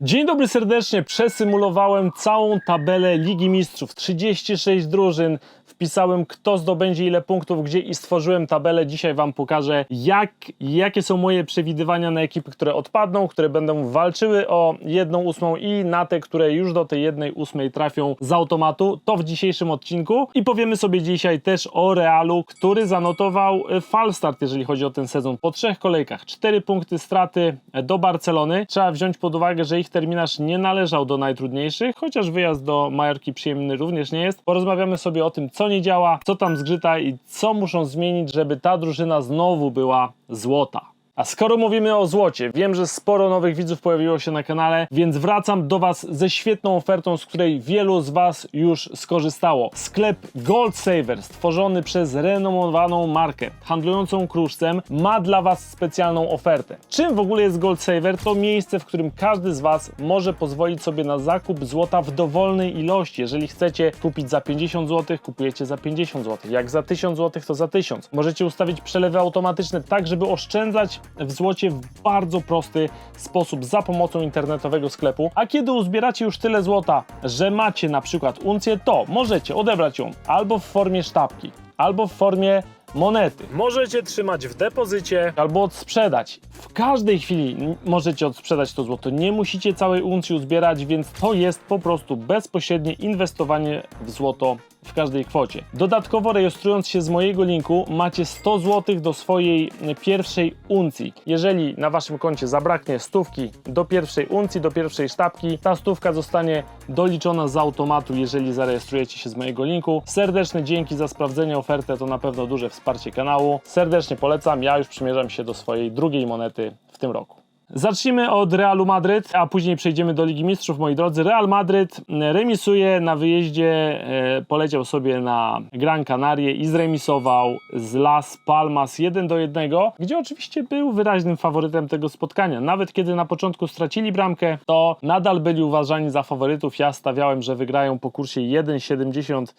Dzień dobry serdecznie. Przesymulowałem całą tabelę Ligi Mistrzów. 36 drużyn. Wpisałem kto zdobędzie ile punktów gdzie i stworzyłem tabelę. Dzisiaj Wam pokażę jak, jakie są moje przewidywania na ekipy, które odpadną, które będą walczyły o jedną ósmą i na te, które już do tej jednej ósmej trafią z automatu. To w dzisiejszym odcinku. I powiemy sobie dzisiaj też o Realu, który zanotował e, falstart, jeżeli chodzi o ten sezon. Po trzech kolejkach. Cztery punkty straty do Barcelony. Trzeba wziąć pod uwagę, że ich terminarz nie należał do najtrudniejszych, chociaż wyjazd do Majorki przyjemny również nie jest. Porozmawiamy sobie o tym, co nie działa, co tam zgrzyta i co muszą zmienić, żeby ta drużyna znowu była złota. A skoro mówimy o złocie, wiem, że sporo nowych widzów pojawiło się na kanale, więc wracam do Was ze świetną ofertą, z której wielu z Was już skorzystało. Sklep Gold Saver, stworzony przez renomowaną markę handlującą kruszcem, ma dla Was specjalną ofertę. Czym w ogóle jest Gold Saver? To miejsce, w którym każdy z Was może pozwolić sobie na zakup złota w dowolnej ilości. Jeżeli chcecie kupić za 50 zł, kupujecie za 50 zł. Jak za 1000 zł, to za 1000. Możecie ustawić przelewy automatyczne tak, żeby oszczędzać w złocie w bardzo prosty sposób za pomocą internetowego sklepu. A kiedy uzbieracie już tyle złota, że macie na przykład uncję, to możecie odebrać ją albo w formie sztabki, albo w formie monety. Możecie trzymać w depozycie albo odsprzedać. W każdej chwili możecie odsprzedać to złoto. Nie musicie całej uncji uzbierać, więc to jest po prostu bezpośrednie inwestowanie w złoto w każdej kwocie. Dodatkowo rejestrując się z mojego linku macie 100 zł do swojej e, pierwszej uncji. Jeżeli na waszym koncie zabraknie stówki do pierwszej uncji, do pierwszej sztabki, ta stówka zostanie doliczona z automatu, jeżeli zarejestrujecie się z mojego linku. Serdeczne dzięki za sprawdzenie oferty, to na pewno duże wsparcie kanału. Serdecznie polecam, ja już przymierzam się do swojej drugiej monety w tym roku. Zacznijmy od Realu Madryt, a później przejdziemy do Ligi Mistrzów, moi drodzy. Real Madryt e, remisuje na wyjeździe, e, poleciał sobie na Gran Canaria i zremisował z Las Palmas 1 do 1, gdzie oczywiście był wyraźnym faworytem tego spotkania. Nawet kiedy na początku stracili bramkę, to nadal byli uważani za faworytów. Ja stawiałem, że wygrają po kursie 1,70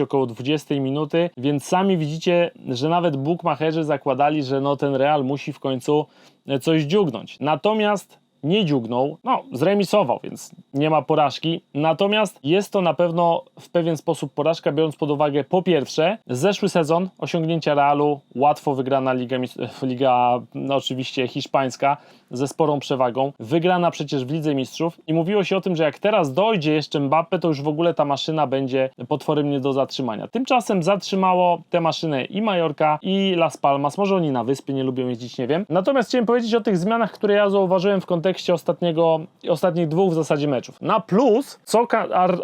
około 20 minuty, więc sami widzicie, że nawet bookmacherzy zakładali, że no ten Real musi w końcu e, coś dziugnąć. Natomiast nie dziugnął, no zremisował, więc nie ma porażki. Natomiast jest to na pewno w pewien sposób porażka, biorąc pod uwagę po pierwsze, zeszły sezon osiągnięcia Realu, łatwo wygrana Liga, Liga no oczywiście hiszpańska, ze sporą przewagą, wygrana przecież w Lidze Mistrzów i mówiło się o tym, że jak teraz dojdzie jeszcze Mbappe, to już w ogóle ta maszyna będzie potworem nie do zatrzymania. Tymczasem zatrzymało tę maszynę i Majorka, i Las Palmas. Może oni na wyspy nie lubią jeździć, nie wiem. Natomiast chciałem powiedzieć o tych zmianach, które ja zauważyłem w kontekście ostatniego, ostatnich dwóch w zasadzie meczów. Na plus, co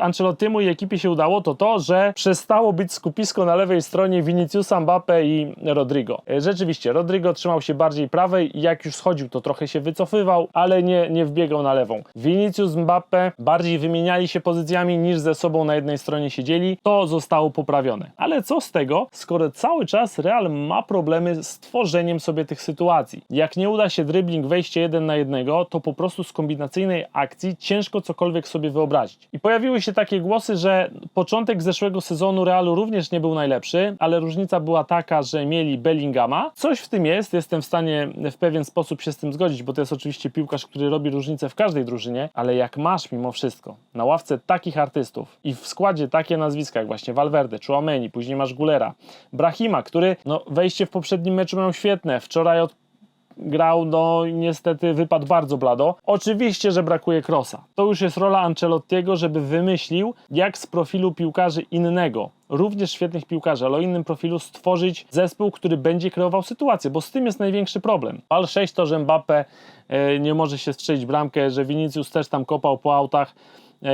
Ancelottimu i ekipie się udało, to to, że przestało być skupisko na lewej stronie Viniciusa, Mbappe i Rodrigo. E, Rzeczywiście, Rodrigo trzymał się bardziej prawej jak już schodził, to trochę się wycofywał, ale nie, nie wbiegał na lewą. Vinicius, Mbappe bardziej wymieniali się pozycjami niż ze sobą na jednej stronie siedzieli. To zostało poprawione. Ale co z tego, skoro cały czas Real ma problemy z tworzeniem sobie tych sytuacji. Jak nie uda się dribbling, wejście jeden na jednego, to po prostu z kombinacyjnej akcji ciężko cokolwiek sobie wyobrazić. I pojawiły się takie głosy, że początek zeszłego sezonu Realu również nie był najlepszy, ale różnica była taka, że mieli Bellingama. Coś w tym jest, jestem w stanie w pewien sposób się z tym zgodzić, bo to jest oczywiście piłkarz, który robi różnicę w każdej drużynie, ale jak masz mimo wszystko na ławce takich artystów i w składzie takie nazwiska jak właśnie Valverde, Chouameni, później masz Gulera, Brahima, który no, wejście w poprzednim meczu miał świetne, wczoraj od grał, no niestety wypadł bardzo blado. Oczywiście, że brakuje Krosa. To już jest rola Ancelottiego, żeby wymyślił, jak z profilu piłkarzy innego, również świetnych piłkarzy, ale o innym profilu stworzyć zespół, który będzie kreował sytuację, bo z tym jest największy problem. Pal 6 to, że Mbappe e, nie może się strzelić bramkę, że Vinicius też tam kopał po autach,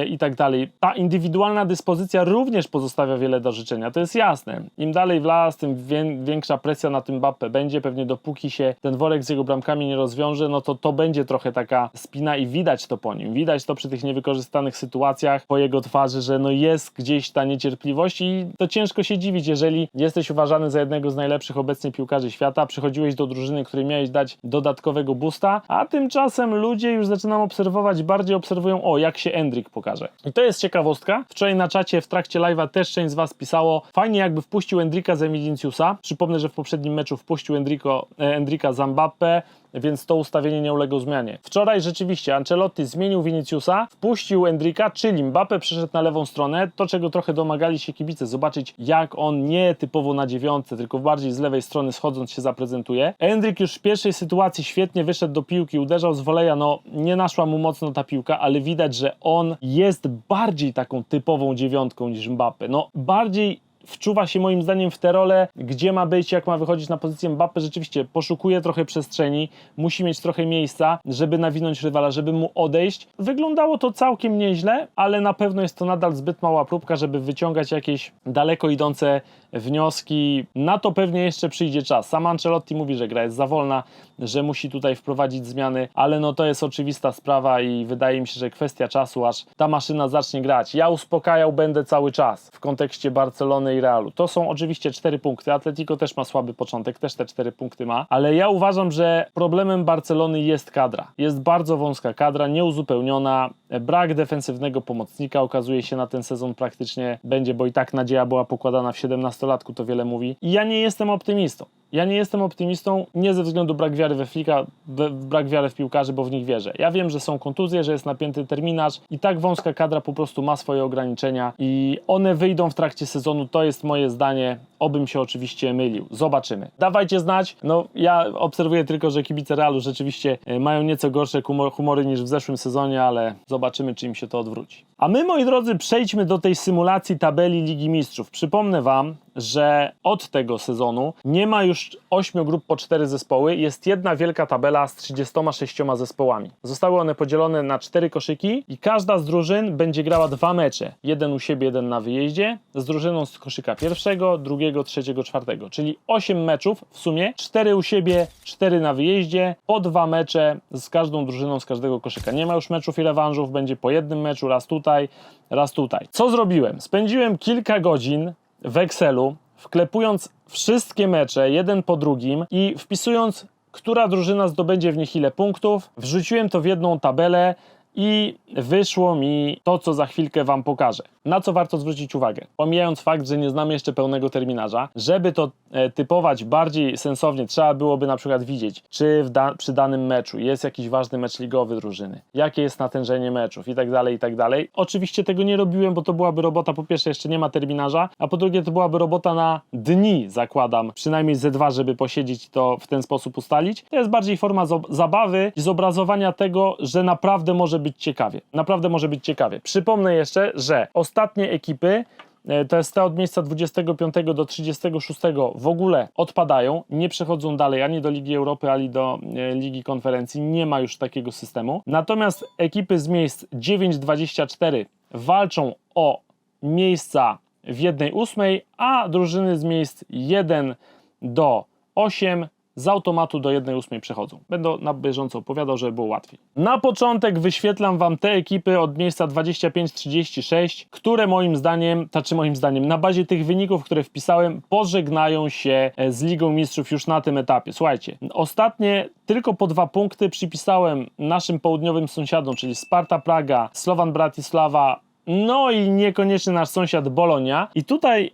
i tak dalej. Ta indywidualna dyspozycja również pozostawia wiele do życzenia, to jest jasne. Im dalej w las, tym wię- większa presja na tym Mbappe będzie, pewnie dopóki się ten worek z jego bramkami nie rozwiąże, no to to będzie trochę taka spina i widać to po nim. Widać to przy tych niewykorzystanych sytuacjach po jego twarzy, że no jest gdzieś ta niecierpliwość i to ciężko się dziwić, jeżeli jesteś uważany za jednego z najlepszych obecnie piłkarzy świata, przychodziłeś do drużyny, której miałeś dać dodatkowego boosta, a tymczasem ludzie już zaczynam obserwować, bardziej obserwują, o jak się Endrick pokaże. I to jest ciekawostka. Wczoraj na czacie w trakcie live'a też część z Was pisało, fajnie jakby wpuścił Endricka za Viniciusa. Przypomnę, że w poprzednim meczu wpuścił Endrico, e, Endricka za Mbappe, więc to ustawienie nie uległo zmianie. Wczoraj rzeczywiście Ancelotti zmienił Viniciusa, wpuścił Endrika, czyli Mbappe przyszedł na lewą stronę, to czego trochę domagali się kibice, zobaczyć jak on nie typowo na dziewiątce, tylko bardziej z lewej strony schodząc się zaprezentuje. Endrik już w pierwszej sytuacji świetnie wyszedł do piłki, uderzał z woleja, no nie naszła mu mocno ta piłka, ale widać, że on jest bardziej taką typową dziewiątką niż Mbappe. No bardziej wczuwa się moim zdaniem w tę rolę, gdzie ma być, jak ma wychodzić na pozycję Mbappe, rzeczywiście poszukuje trochę przestrzeni, musi mieć trochę miejsca, żeby nawinąć rywala, żeby mu odejść. Wyglądało to całkiem nieźle, ale na pewno jest to nadal zbyt mała próbka, żeby wyciągać jakieś daleko idące wnioski. Na to pewnie jeszcze przyjdzie czas. Sam Ancelotti mówi, że gra jest za wolna, że musi tutaj wprowadzić zmiany, ale no to jest oczywista sprawa i wydaje mi się, że kwestia czasu, aż ta maszyna zacznie grać. Ja uspokajał będę cały czas w kontekście Barcelony i Realu. To są oczywiście cztery punkty. Atletico też ma słaby początek, też te cztery punkty ma, ale ja uważam, że problemem Barcelony jest kadra. Jest bardzo wąska kadra, nieuzupełniona, brak defensywnego pomocnika okazuje się na ten sezon praktycznie będzie, bo i tak nadzieja była pokładana w 17-latku, to wiele mówi. I ja nie jestem optymistą. Ja nie jestem optymistą nie ze względu brak wiary we Flika, brak wiary w piłkarzy, bo w nich wierzę. Ja wiem, że są kontuzje, że jest napięty terminarz i tak wąska kadra po prostu ma swoje ograniczenia i one wyjdą w trakcie sezonu, to jest moje zdanie. Obym się oczywiście mylił. Zobaczymy. Dawajcie znać. No, ja obserwuję tylko, że kibice Realu rzeczywiście e, mają nieco gorsze humor, humory niż w zeszłym sezonie, ale zobaczymy, czy im się to odwróci. A my, moi drodzy, przejdźmy do tej symulacji tabeli Ligi Mistrzów. Przypomnę Wam, że od tego sezonu nie ma już 8 grup po 4 zespoły, jest jedna wielka tabela z 36 zespołami. Zostały one podzielone na 4 koszyki i każda z drużyn będzie grała dwa mecze. Jeden u siebie, jeden na wyjeździe, z drużyną z koszyka pierwszego, drugiego, trzeciego, czwartego. Czyli 8 meczów w sumie, 4 u siebie, 4 na wyjeździe, po dwa mecze z każdą drużyną z każdego koszyka. Nie ma już meczów i rewanżów, będzie po jednym meczu, raz tutaj, raz tutaj. Co zrobiłem? Spędziłem kilka godzin w Excelu, wklepując wszystkie mecze jeden po drugim i wpisując, która drużyna zdobędzie w nich ile punktów, wrzuciłem to w jedną tabelę i wyszło mi to, co za chwilkę Wam pokażę. Na co warto zwrócić uwagę? Pomijając fakt, że nie znamy jeszcze pełnego terminarza, żeby to e, typować bardziej sensownie, trzeba byłoby na przykład widzieć, czy da przy danym meczu jest jakiś ważny mecz ligowy drużyny, jakie jest natężenie meczów i tak dalej, i tak dalej. Oczywiście tego nie robiłem, bo to byłaby robota, po pierwsze jeszcze nie ma terminarza, a po drugie to byłaby robota na dni, zakładam, przynajmniej ze dwa, żeby posiedzieć i to w ten sposób ustalić. To jest bardziej forma zabawy i zobrazowania tego, że naprawdę może być ciekawie. Naprawdę może być ciekawie. Przypomnę jeszcze, że ostatnie ekipy e, to jest te od miejsca 25 do 36 w ogóle odpadają, nie przechodzą dalej ani do Ligi Europy, ani do e, Ligi Konferencji. Nie ma już takiego systemu. Natomiast ekipy z miejsc 9-24 walczą o miejsca w 1-8, a drużyny z miejsc 1 do 8 z automatu do 1-8 przechodzą. Będę na bieżąco opowiadał, żeby było łatwiej. Na początek wyświetlam Wam te ekipy od miejsca 25-36, które moim zdaniem, znaczy moim zdaniem, na bazie tych wyników, które wpisałem, pożegnają się e, z Ligą Mistrzów już na tym etapie. Słuchajcie, ostatnie tylko po dwa punkty przypisałem naszym południowym sąsiadom, czyli Sparta Praga, Slovan Bratislava, no i niekoniecznie nasz sąsiad Bolonia. I tutaj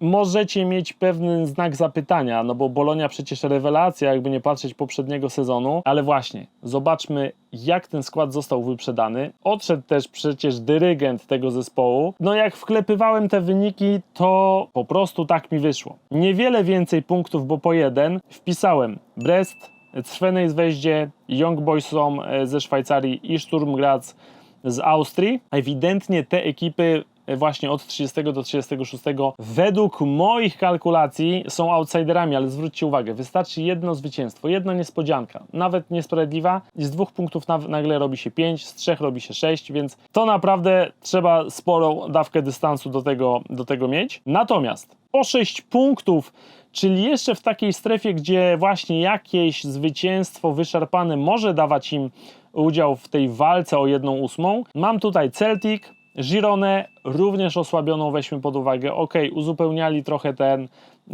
możecie mieć pewien znak zapytania, no bo Bolonia przecież rewelacja, jakby nie patrzeć poprzedniego sezonu, ale właśnie, zobaczmy jak ten skład został wyprzedany. Odszedł też przecież dyrygent tego zespołu. No jak wklepywałem te wyniki, to po prostu tak mi wyszło. Niewiele więcej punktów, bo po jeden wpisałem Brest, Crvenej z Weździe, Young Boysom e, ze Szwajcarii i Sturm Graz z Austrii. Ewidentnie te ekipy właśnie od 30 do 36 według moich kalkulacji są outsiderami, ale zwróćcie uwagę, wystarczy jedno zwycięstwo, jedna niespodzianka, nawet niesprawiedliwa i z dwóch punktów na- nagle robi się 5, z trzech robi się 6, więc to naprawdę trzeba sporą dawkę dystansu do tego, do tego mieć. Natomiast o 6 punktów Czyli jeszcze w takiej strefie, gdzie właśnie jakieś zwycięstwo wyszarpane może dawać im udział w tej walce o jedną ósmą. Mam tutaj Celtic, Girone, również osłabioną weźmy pod uwagę. Ok, uzupełniali trochę ten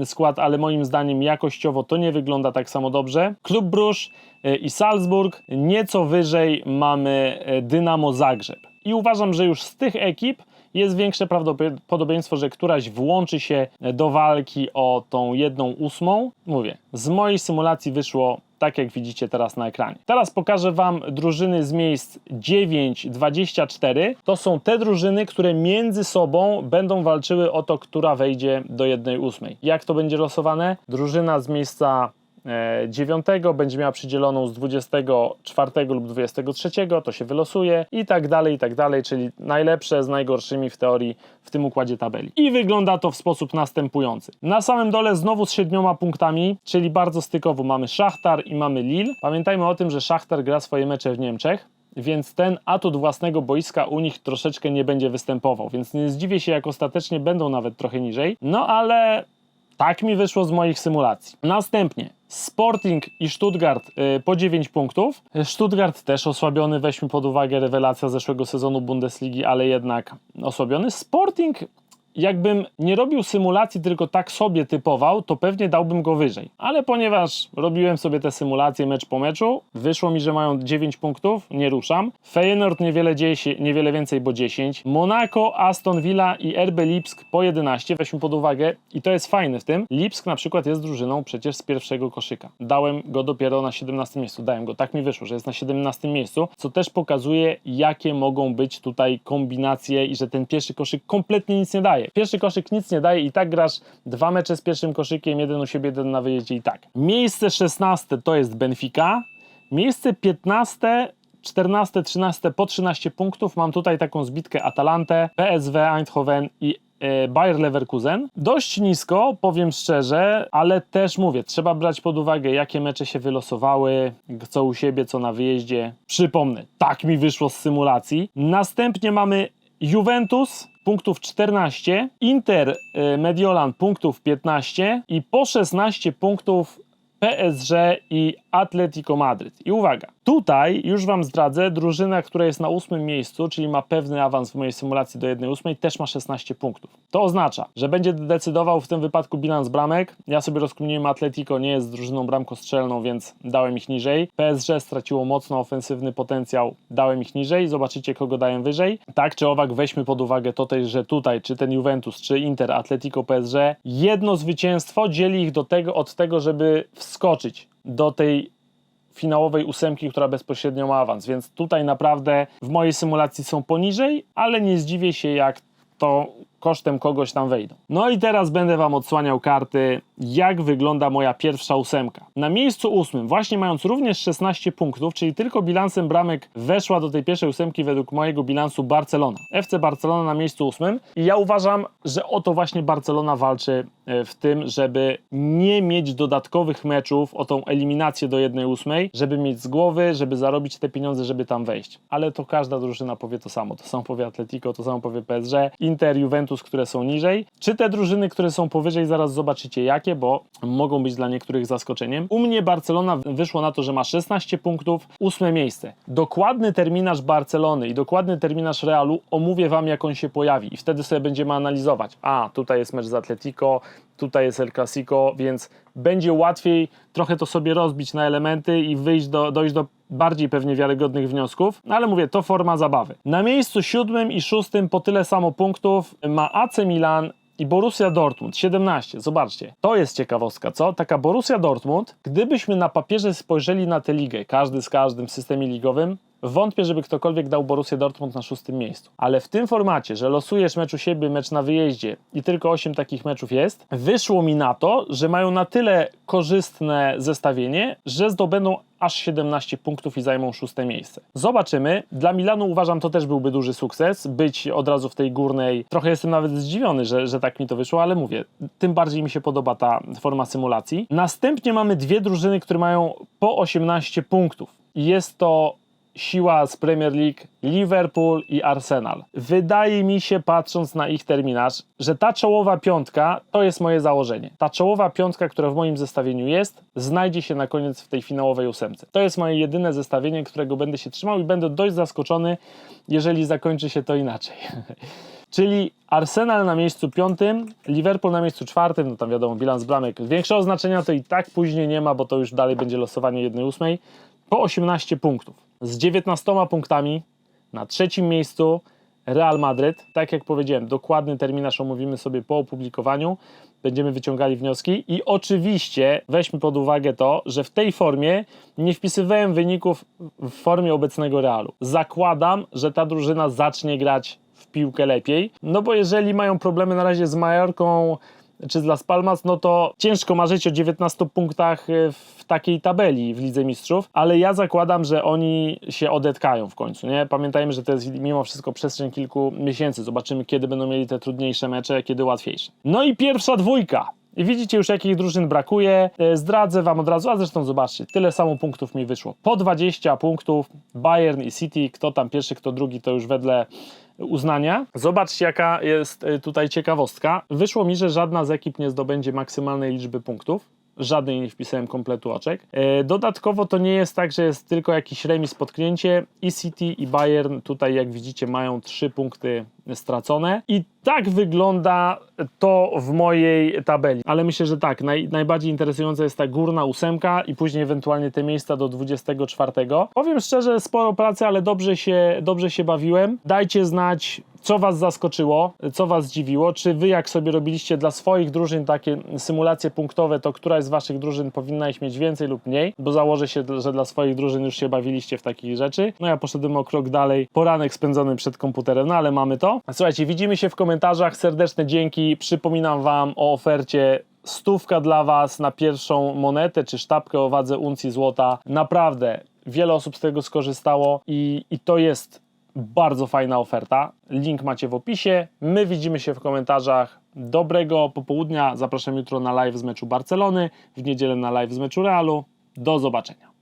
skład, ale moim zdaniem jakościowo to nie wygląda tak samo dobrze. Klub Brusz e, i Salzburg, nieco wyżej mamy e, Dynamo Zagrzeb. I uważam, że już z tych ekip jest większe prawdopodobieństwo, że któraś włączy się do walki o tą jedną ósmą. Mówię, z mojej symulacji wyszło tak jak widzicie teraz na ekranie. Teraz pokażę Wam drużyny z miejsc 9-24. To są te drużyny, które między sobą będą walczyły o to, która wejdzie do 1-8. Jak to będzie losowane? Drużyna z miejsca 9 będzie miała przydzieloną z 24 lub 23, to się wylosuje i tak dalej, i tak dalej, czyli najlepsze z najgorszymi w teorii w tym układzie tabeli. I wygląda to w sposób następujący. Na samym dole znowu z siedmioma punktami, czyli bardzo stykowo mamy Szachtar i mamy Lille. Pamiętajmy o tym, że Szachtar gra swoje mecze w Niemczech, więc ten atut własnego boiska u nich troszeczkę nie będzie występował, więc nie zdziwię się, jak ostatecznie będą nawet trochę niżej. No ale tak mi wyszło z moich symulacji. Następnie Sporting i Stuttgart y, po 9 punktów. Stuttgart też osłabiony, weźmy pod uwagę rewelacja zeszłego sezonu Bundesligi, ale jednak osłabiony. Sporting jakbym nie robił symulacji, tylko tak sobie typował, to pewnie dałbym go wyżej. Ale ponieważ robiłem sobie te symulacje mecz po meczu, wyszło mi, że mają 9 punktów, nie ruszam. Feyenoord niewiele, dzieje się, niewiele więcej, bo 10. Monaco, Aston Villa i RB Lipsk po 11. Weźmy pod uwagę, i to jest fajne w tym, Lipsk na przykład jest drużyną przecież z pierwszego koszyka. Dałem go dopiero na 17 miejscu, dałem go, tak mi wyszło, że jest na 17 miejscu, co też pokazuje, jakie mogą być tutaj kombinacje i że ten pierwszy koszyk kompletnie nic nie daje. Pierwszy koszyk nic nie daje i tak grasz dwa mecze z pierwszym koszykiem, jeden u siebie, jeden na wyjeździe i tak. Miejsce 16 to jest Benfica, miejsce 15 14, 13 po 13 punktów. Mam tutaj taką zbitkę Atalantę, PSW Eindhoven i e, Bayer Leverkusen. Dość nisko, powiem szczerze, ale też mówię, trzeba brać pod uwagę, jakie mecze się wylosowały, co u siebie, co na wyjeździe. Przypomnę, tak mi wyszło z symulacji. Następnie mamy Juventus, punktów 14, Inter y, Mediolan punktów 15 i po 16 punktów PSG i Atletico Madryt. I uwaga, tutaj już Wam zdradzę, drużyna, która jest na ósmym miejscu, czyli ma pewny awans w mojej symulacji do 1-8, też ma 16 punktów. To oznacza, że będzie decydował w tym wypadku bilans bramek. Ja sobie rozkminiłem Atletico, nie jest drużyną bramkostrzelną, więc dałem ich niżej. PSG straciło mocno ofensywny potencjał, dałem ich niżej. Zobaczycie, kogo daję wyżej. Tak czy owak, weźmy pod uwagę to też, że tutaj, czy ten Juventus, czy Inter, Atletico, PSG, jedno zwycięstwo dzieli ich do tego, od tego, żeby wskoczyć do tej finałowej ósemki, która bezpośrednio ma awans. Więc tutaj naprawdę w mojej symulacji są poniżej, ale nie zdziwię się, jak to kosztem kogoś tam wejdą. No i teraz będę Wam odsłaniał karty, jak wygląda moja pierwsza ósemka. Na miejscu ósmym, właśnie mając również 16 punktów, czyli tylko bilansem bramek weszła do tej pierwszej ósemki według mojego bilansu Barcelona. FC Barcelona na miejscu ósmym i ja uważam, że o to właśnie Barcelona walczy e, w tym, żeby nie mieć dodatkowych meczów o tą eliminację do 1-8, żeby mieć z głowy, żeby zarobić te pieniądze, żeby tam wejść. Ale to każda drużyna powie to samo. To samo powie Atletico, to samo powie PSG, Inter, Juventus, które są niżej, czy te drużyny, które są powyżej, zaraz zobaczycie jakie, bo mogą być dla niektórych zaskoczeniem. U mnie Barcelona wyszło na to, że ma 16 punktów, ósme miejsce. Dokładny terminarz Barcelony i dokładny terminarz Realu omówię Wam, jak on się pojawi i wtedy sobie będziemy analizować. A, tutaj jest mecz z Atletico, tutaj jest El Clasico, więc będzie łatwiej trochę to sobie rozbić na elementy i wyjść do, dojść do bardziej pewnie wiarygodnych wniosków, no ale mówię, to forma zabawy. Na miejscu siódmym i szóstym po tyle samo punktów ma AC Milan i Borussia Dortmund 17. Zobaczcie, to jest ciekawostka, co? Taka Borussia Dortmund, gdybyśmy na papierze spojrzeli na tę ligę, każdy z każdym w systemie ligowym, Wątpię, żeby ktokolwiek dał Borussię Dortmund na szóstym miejscu. Ale w tym formacie, że losujesz mecz u siebie, mecz na wyjeździe i tylko 8 takich meczów jest, wyszło mi na to, że mają na tyle korzystne zestawienie, że zdobędą aż 17 punktów i zajmą szóste miejsce. Zobaczymy. Dla Milanu uważam, to też byłby duży sukces, być od razu w tej górnej. Trochę jestem nawet zdziwiony, że, że tak mi to wyszło, ale mówię, tym bardziej mi się podoba ta forma symulacji. Następnie mamy dwie drużyny, które mają po 18 punktów. Jest to siła z Premier League Liverpool i Arsenal. Wydaje mi się, patrząc na ich terminarz, że ta czołowa piątka to jest moje założenie. Ta czołowa piątka, która w moim zestawieniu jest, znajdzie się na koniec w tej finałowej ósemce. To jest moje jedyne zestawienie, którego będę się trzymał i będę dość zaskoczony, jeżeli zakończy się to inaczej. Czyli Arsenal na miejscu piątym, Liverpool na miejscu czwartym, no tam wiadomo, bilans bramek większego znaczenia to i tak później nie ma, bo to już dalej będzie losowanie 1-8, po 18 punktów z 19 punktami na trzecim miejscu Real Madryt. Tak jak powiedziałem, dokładny terminarz omówimy sobie po opublikowaniu. Będziemy wyciągali wnioski i oczywiście weźmy pod uwagę to, że w tej formie nie wpisywałem wyników w formie obecnego Realu. Zakładam, że ta drużyna zacznie grać w piłkę lepiej, no bo jeżeli mają problemy na razie z Majorką czy z Las Palmas, no to ciężko marzyć o 19 punktach e, w takiej tabeli w Lidze Mistrzów, ale ja zakładam, że oni się odetkają w końcu, nie? Pamiętajmy, że to jest mimo wszystko przestrzeń kilku miesięcy. Zobaczymy, kiedy będą mieli te trudniejsze mecze, kiedy łatwiejsze. No i pierwsza dwójka. I widzicie już, jakich drużyn brakuje. E, Zdradzę Wam od razu, a zresztą zobaczcie, tyle samo punktów mi wyszło. Po 20 punktów Bayern i City, kto tam pierwszy, kto drugi, to już wedle uznania. Zobaczcie, jaka jest y, tutaj ciekawostka. Wyszło mi, że żadna z ekip nie zdobędzie maksymalnej liczby punktów. Żadnej nie wpisałem kompletu oczek. E, Dodatkowo to nie jest tak, że jest tylko jakiś remis potknięcie. I City i Bayern tutaj, jak widzicie, mają trzy punkty stracone. I tak wygląda to w mojej tabeli. Ale myślę, że tak, naj, najbardziej interesująca jest ta górna ósemka i później ewentualnie te miejsca do 24. Powiem szczerze, sporo pracy, ale dobrze się, dobrze się bawiłem. Dajcie znać, co Was zaskoczyło, co Was zdziwiło. Czy Wy, jak sobie robiliście dla swoich drużyn takie symulacje punktowe, to któraś z Waszych drużyn powinna ich mieć więcej lub mniej? Bo założę się, że dla swoich drużyn już się bawiliście w takich rzeczy. No ja poszedłem o krok dalej. Poranek spędzony przed komputerem, no ale mamy to. Słuchajcie, widzimy się w komentarzach. Serdeczne dzięki. Przypominam Wam o ofercie stówka dla Was na pierwszą monetę czy sztabkę o wadze uncji złota. Naprawdę wiele osób z tego skorzystało i, i to jest bardzo fajna oferta. Link macie w opisie. My widzimy się w komentarzach. Dobrego popołudnia. Zapraszam jutro na live z meczu Barcelony, w niedzielę na live z meczu Realu. Do zobaczenia.